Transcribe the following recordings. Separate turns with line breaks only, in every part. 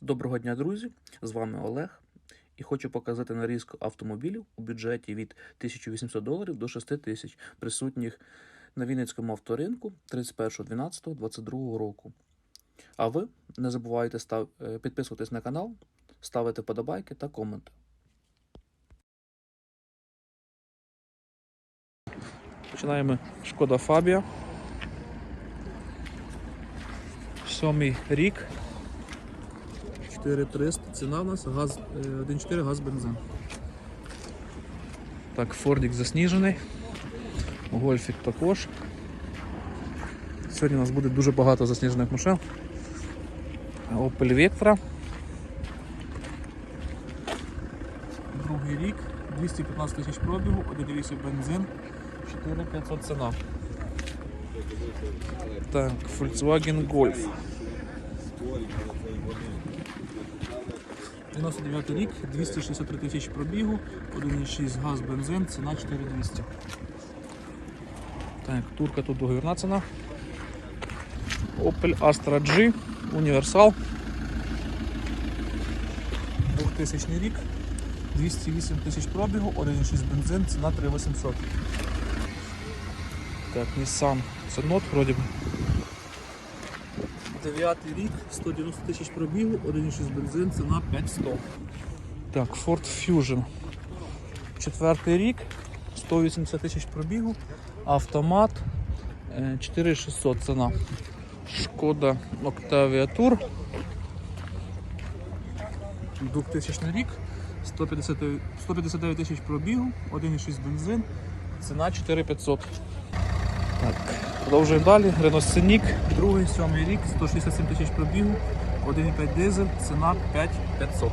Доброго дня, друзі! З вами Олег і хочу показати нарізку автомобілів у бюджеті від 1800 доларів до 6000, присутніх на Вінницькому авторинку 31.12.22 року. А ви не забувайте став... е, підписуватись на канал, ставити подобайки та коменти. Починаємо Шкода Фабія. Сьомий рік. 4300. Ціна у нас газ, е, 1,4 газ бензин. Так, Фордік засніжений. Гольфік також. Сьогодні у нас буде дуже багато засніжених машин. Opel Vectra. Другий рік, 215 тисяч пробігу, 1,8 бензин, 4500 ціна. Так, Volkswagen Golf. 99 рік, 263 тисячі пробігу, 1,6 газ, бензин, ціна 4200. Так, турка тут договірна ціна. Opel Astra G, універсал. 2000 рік, 208 тисяч пробігу, 1,6 бензин, ціна 3800. Так, Nissan Senot, вроді би. Дев'ятий рік, 190 тисяч пробігу, 1,6 бензин, ціна 5100. Так, Ford Fusion. Четвертий рік, 180 тисяч пробігу, автомат, е, 4600 ціна. Шкода Octavia Tour. 2000 рік, 150, 159 тисяч пробігу, 1,6 бензин, ціна 4500. Так, продовжуємо далі. Renault Scenic, другий, сьомий рік, 167 тисяч пробігу, 1,5 дизель, ціна 5500.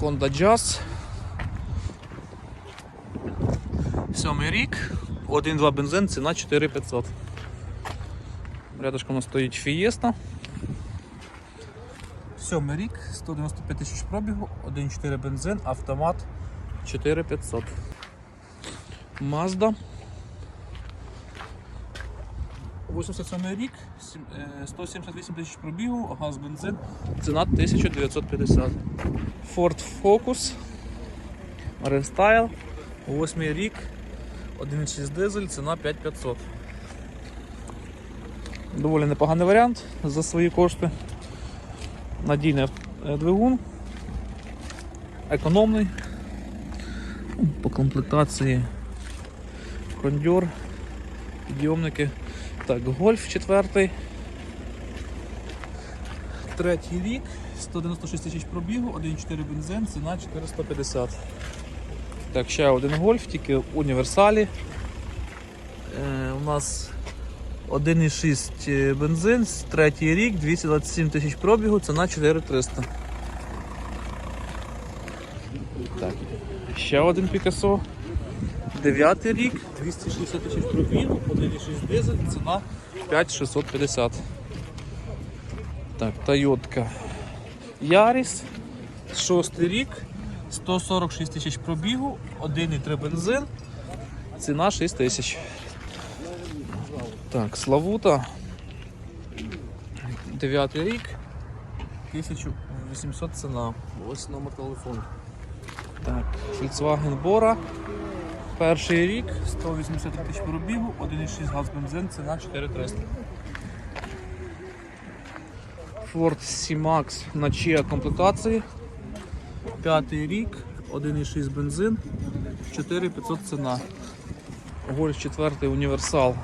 Honda Jazz. Сьомий рік, 1,2 бензин, ціна 4500. Рядышком у нас стоїть Fiesta. Сьомий рік, 195 тисяч пробігу, 1,4 бензин, автомат 4500. Mazda. 87 рік, е, 178 тисяч пробігу, газ бензин, ціна 1950. Ford Focus, Restyle, 8 рік, 1,6 дизель, ціна 5500. Доволі непоганий варіант за свої кошти. Надійний е, двигун, економний. По комплектації кондьор, підйомники. Так, гольф четвертий. Третій рік, 196 тисяч пробігу, 1,4 бензин, ціна 450. Так, ще один гольф, тільки в універсалі. Е, у нас 1,6 бензин, третій рік, 227 тисяч пробігу, ціна 4300. Так, ще один Пікасо. Дев'ятий рік, 260 тисяч пробігу, 1,6 дизель, ціна 5650. Так, Тойотка Яріс, шостий рік, 146 тисяч пробігу, 1,3 бензин, ціна 6 тисяч. Так, Славута. Дев'ятий рік, 1800 ціна. Ось номер телефону. Так, Volkswagen Bora. Перший рік, 180 тисяч пробігу, 1,6 газ бензин, ціна 4300. Ford C-Max на Chia комплектації. П'ятий рік, 1,6 бензин, 4500 ціна. Гольф 4 універсал.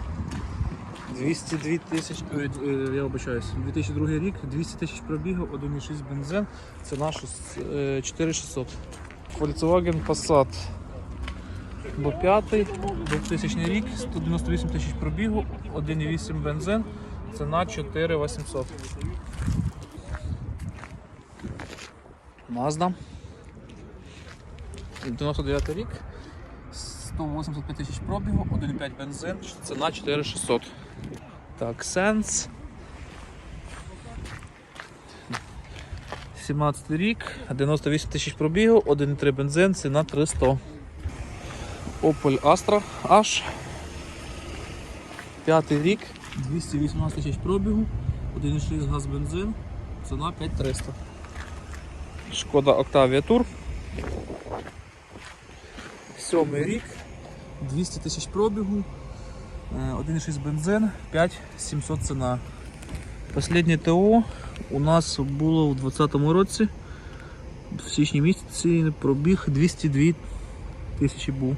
202 тисячі, е, я вибачаюсь, 2002 рік, 200 тисяч пробігу, 1,6 бензин, ціна е, 4600. Volkswagen Passat. Бо 5 2000 рік, 198 тисяч пробігу, 1,8 бензин, ціна 4800. Mazda. 99 рік, 185 тисяч пробігу, 1,5 бензин, ціна 4600. Так, Sense. 17 рік, 98 тисяч пробігу, 1,3 бензин, ціна 300. Opel Astra H. П'ятий рік, 218 тисяч пробігу, 1,6 газ бензин, ціна 5300. Шкода Octavia Tour. Сьомий рік, 200 тисяч пробігу, е, 1,6 бензин, 5700 ціна. Последнє ТО у нас було у 2020 році. В січні місяці пробіг 202 тисячі був.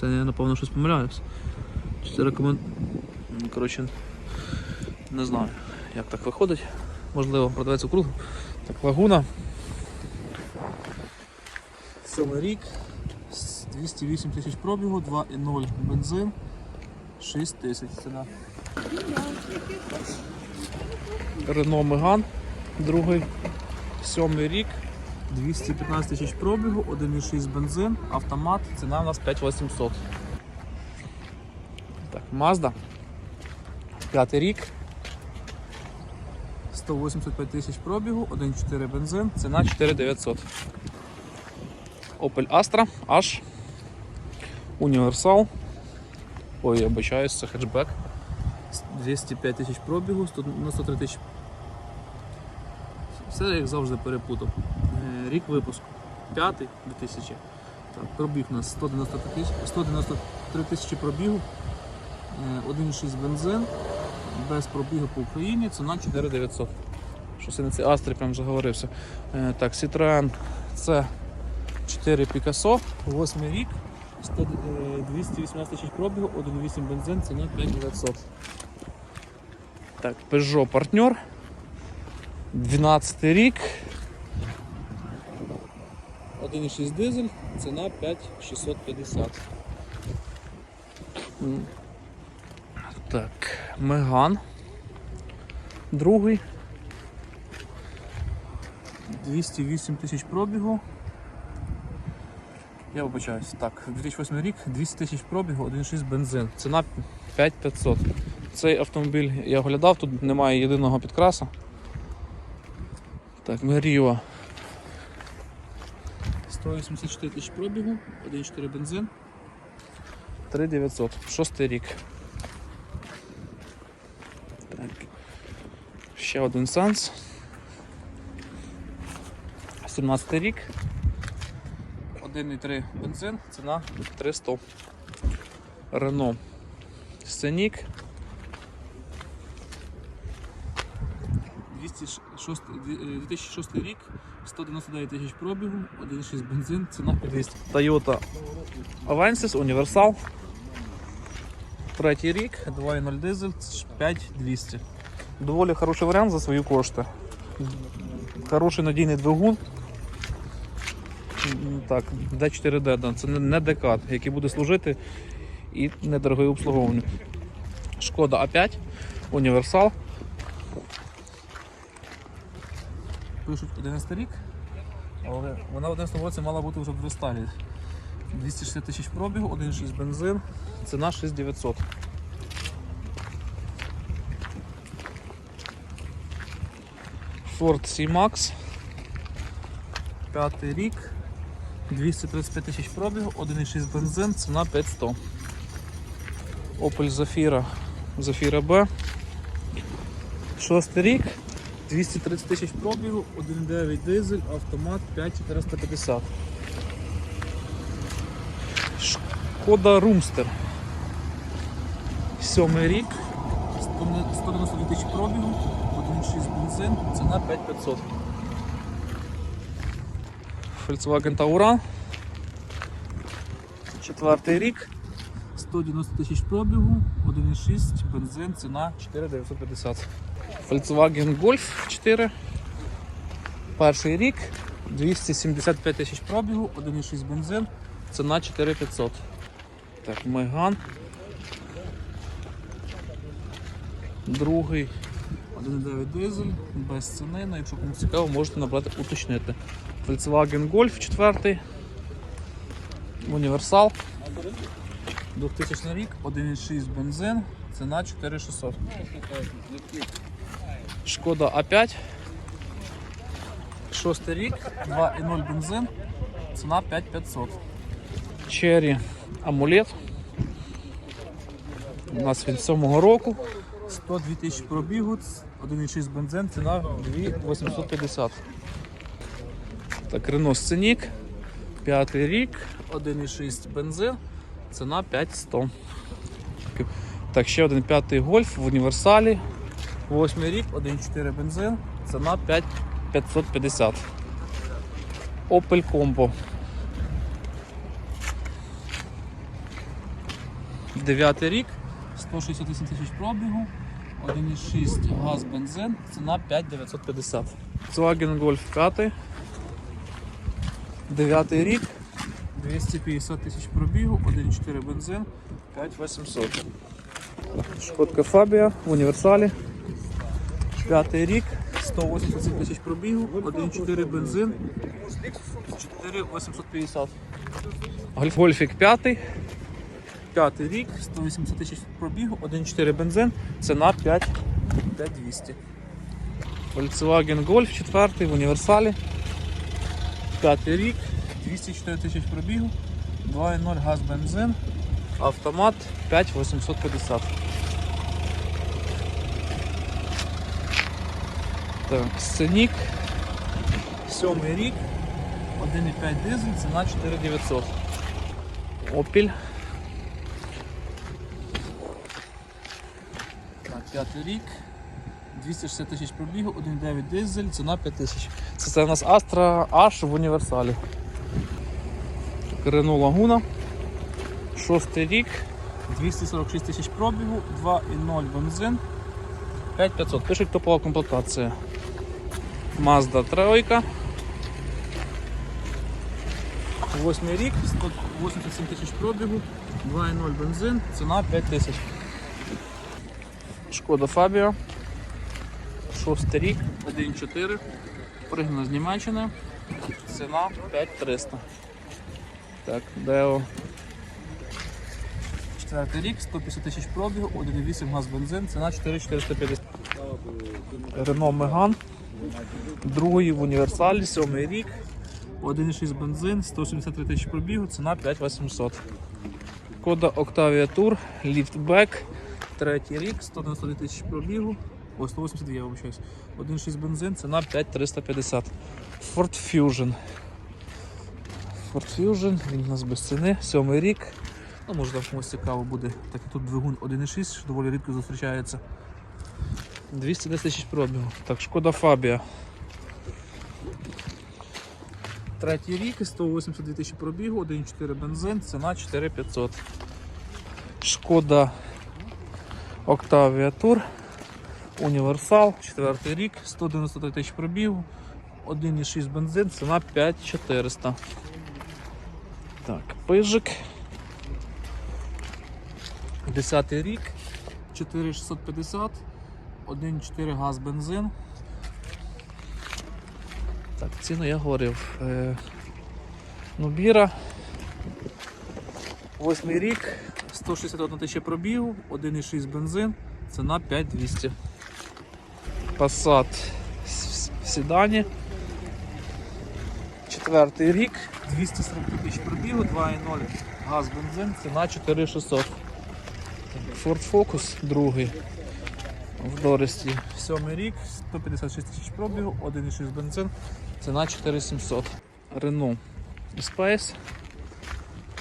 Це я напевно щось помиляюсь. Чи це рекомен... Ну, Коротше, не знаю, як так виходить. Можливо, продавець округ. Так, лагуна. Сьомий рік. 208 тисяч пробігу, 2,0 бензин, 6 тисяч ціна. Рено Меган, другий, сьомий рік, 215 тисяч пробігу, 1,6 бензин, автомат, ціна у нас 5800. Так, Mazda. П'ятий рік. 185 тисяч пробігу, 1,4 бензин, ціна 4900. Opel Astra H. Універсал. Ой, я обичаюсь, це хетчбек. 205 тисяч пробігу, 193 тисячі. Все як завжди перепутав. Е, Рік випуску. 5 2000. Так, пробіг у нас 193 тисячі, 193 тисячі пробігу. Е, 1,6 бензин. Без пробігу по Україні, ціна 4900. Щось я на цій Астрі прям заговорився. Е, Так, Citroen C 4 Picasso, 8 рік, 100, е, 218 тисяч пробігу, 1,8 бензин, ціна 5900. Так, Peugeot партнер. 12 рік. 1,6 дизель, ціна 5650. Так, Меган. Другий. 208 тисяч пробігу. Я вибачаюсь. Так, 2008 рік, 200 тисяч пробігу, 1,6 бензин. Ціна 5500. Цей автомобіль я оглядав, тут немає єдиного підкраса. Так, Меріо. 184 тисяч пробігу, 1,4 бензин. 3900. Шостий рік. Так. Ще один санс. 17 рік. 1,3 бензин, ціна 300. Рено. Сценік. 206, дві- е, 2006 рік, 199 тисяч пробігу, 1,6 бензин, ціна 200. Toyota Avensis Універсал. Третій рік, 2,0 дизель, 5200. Доволі хороший варіант за свої кошти. Хороший надійний двигун. Так, D4D, да, це не декат, який буде служити і недорогою обслуговуванню. Шкода А5, універсал. Пишуть 11 рік, але вона в 11 році мала бути вже в рестайлі. 260 тисяч пробігу, 1,6 бензин, ціна 6900. Ford C-Max. П'ятий рік. 235 тисяч пробігу, 1,6 бензин, ціна 500. Opel Zafira, Zafira B. Шостий рік, 230 тисяч пробігу, 1,9 дизель, автомат 5450. Шкода Румстер. Сьомий рік, 192 тисячі пробігу, 1,6 бензин, ціна 5500. Volkswagen Tauran. Четвертий рік. 190 тисяч пробігу, 1,6 бензин, ціна 4950. Volkswagen Golf 4. Перший рік. 275 тисяч пробігу, 1,6 бензин, ціна 4500. Так, Megane. Другий 1,9 дизель, без ціни, ну, якщо кому цікаво, можете набрати уточнити. Volkswagen Golf 4. Універсал. 2000 рік, 1,6 бензин, ціна 4600. Шкода А5. Шостий рік, 2,0 бензин, ціна 5500. Cherry Амулет. У нас від 7 року. 102 тисячі пробігу, 1,6 бензин, ціна 2850. Так, Renault Scenic, п'ятий рік, 1,6 бензин, ціна 5100. Так, ще один п'ятий гольф в універсалі. Восьмий рік, 1,4 бензин, ціна 5550. Opel Combo. Дев'ятий рік, 168 тисяч пробігу, 1,6 газ бензин, ціна 5950. Volkswagen Golf 5. Дев'ятий рік, 250 тисяч пробігу, 1,4 бензин, 5800. Шкодка Фабія в універсалі. П'ятий рік, 187 тисяч пробігу, 1,4 benzин, 4850. Гольф- Гольфік п'ятий. П'ятий рік, 180 тисяч пробігу, 1,4 бензин, ціна 5 5200. Volkswagen Golf четвертий в універсалі. П'ятий рік, 204 тисяч пробігу, 2,0 газ бензин, автомат 5850. Так, Сценік. Сьомий рік. 1,5 дизель, ціна 4900. Opel. Так, п'ятий рік. 260 тисяч пробігу, 1,9 дизель, ціна 5 тисяч. Це, це у нас Astra H в універсалі. Renault Laguna. Шостий рік. 246 тисяч пробігу, 2,0 бензин. 5500. Пишуть топова комплектація. Mazda 3. Восьмий рік, 187 тисяч пробігу, 2,0 бензин, ціна 5 тисяч. Шкода Фабія. Шостий рік, 1,4. Пригнана з Німеччини. Ціна 5300. Так, Део. Четвертий рік, 150 тисяч пробігу, 1,8 газ бензин, ціна 4450. Рено Меган. Другий в універсалі, сьомий рік. 1,6 бензин, 173 тисячі пробігу, ціна 5800. Кода Octavia Tour, ліфтбек. Третій рік, 192 тисячі пробігу. О, 182, я вибачаюсь. 1,6 бензин, ціна 5350. Ford Fusion. Ford Fusion, він у нас без ціни, сьомий рік. Ну, може там комусь цікаво буде, так як тут двигун 1,6, що доволі рідко зустрічається. 210 пробігу. Так, шкода Фабія. Третій рік, 182 тисячі пробігу, 1,4 бензин, ціна 4500. Шкода Octavia Tour. Універсал, четвертий рік, 193 тисячі пробігу, 1,6 бензин, ціна 5400. Так, пижик. 10 рік, 4650, 1,4 газ бензин. Так, ціну я говорив. Е, Нубіра. Восьмий рік, 161 тисяча пробігу, 1,6 бензин, ціна 5200. Passat в в седані. Четвертий рік, 240 тисяч пробігу, 2,0 газ бензин, ціна 4600. Ford Focus другий в Доресті. Сьомий рік, 156 тисяч пробігу, 1,6 бензин, ціна 4700. Renault Space.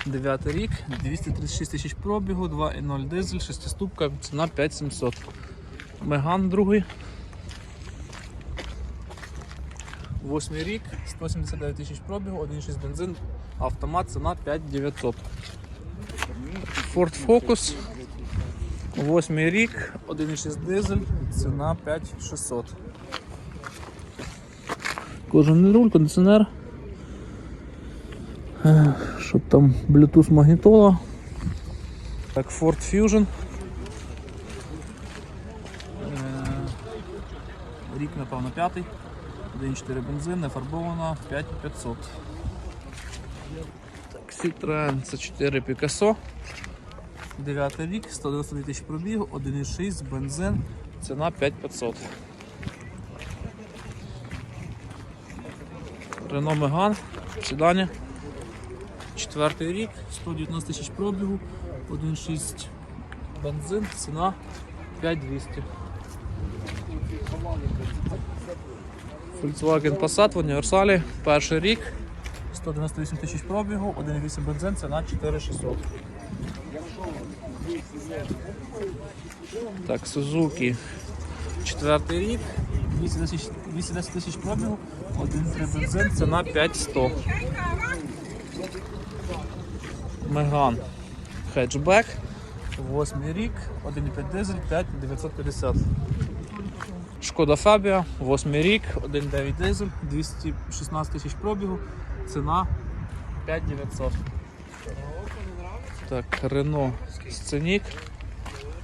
Дев'ятий рік, 236 тисяч пробігу, 2,0 дизель, 6 ступка, ціна 5700. Меган другий. Восьмий рік, 179 тисяч пробігу, 1,6 бензин, автомат, ціна 5900. Ford Focus. Восьмий рік, 1,6 дизель, ціна 5600. Кожаний руль, кондиціонер. Е, Що там, Bluetooth магнітола. Так, Ford Fusion. Е, Рік, напевно, п'ятий. 1,4 бензин, не фарбована, 5500. Так, Citroen C4 Picasso. 9 рік, 192 тисяч пробігу, 1,6 бензин, ціна 5500. Рено Меган, седані. Четвертий рік, 119 тисяч пробігу, 1,6 бензин, ціна 5200. Volkswagen Passat в універсалі, перший рік, 198 тисяч пробігу, 1,8 бензин, ціна 4600. Так, Suzuki. Четвертий рік. 210 тисяч- 210 тисяч пробігу, 1,3 бензин, ціна 5100. Меган. Хеджбек. Восьмий рік, 1,5 дизель, 5950. Шкода Фабія, восьмий рік, 1,9 дизель, 216 тисяч пробігу, ціна 5900. Так, Рено Сценік,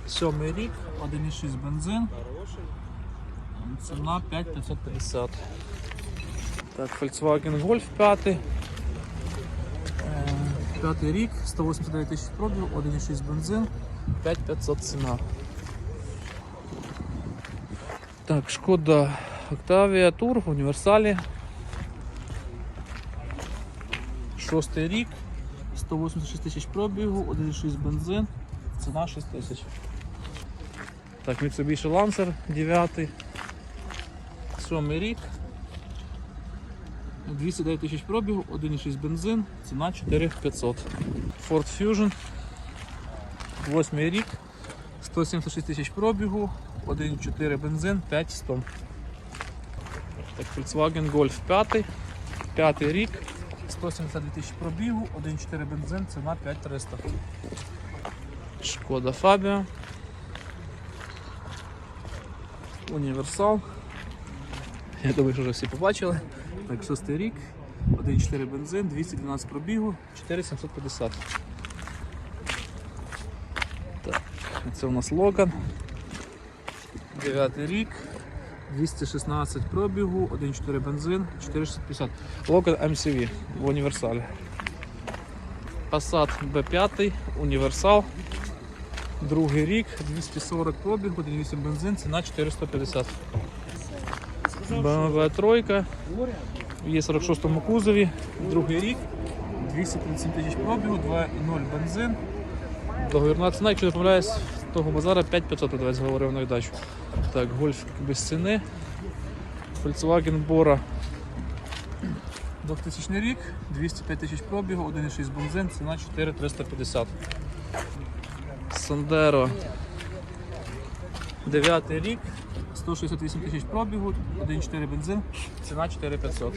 сьомий рік, 1,6 бензин, ціна 5550. Так, Volkswagen Golf 5. Е, П'ятий рік, 189 тисяч пробігу, 1,6 бензин, 5500 ціна. Так, шкода Octavia Tour в універсалі. Шостий рік, 186 тисяч пробігу, 1,6 бензин, ціна 6 тисяч. Так, Mitsubishi Lancer 9. Сьомий рік. 209 тисяч пробігу, 1,6 бензин, ціна 4500. Ford Fusion. Восьмий рік. 176 тисяч пробігу, 1,4 бензин, 5100. Так, Volkswagen Golf 5. П'ятий рік. 172 тисячі пробігу, 1,4 бензин, ціна 5300. Шкода Фабія. Універсал. Я думаю, що вже всі побачили. Так, шостий рік, 1,4 бензин, 212 пробігу, 4750. Так, це у нас Логан. Дев'ятий рік, 216 пробігу, 1,4 бензин, 450. Логан MCV в універсалі. Passat B5, універсал. Другий рік, 240 пробігу, 1,8 бензин, ціна 450. BMW тройка є 46-му кузові, другий рік, 237 тисяч пробігу, 2,0 бензин. Договірна ціна, якщо не помиляюсь, того базара 5500 давайте говорив на віддачу. Так, гольф без ціни. Volkswagen Bora. 2000 рік, 205 тисяч пробігу, 1,6 бензин, ціна 4350. Сандеро. 9 рік, 168 тисяч пробігу, 1,4 бензин, ціна 4500.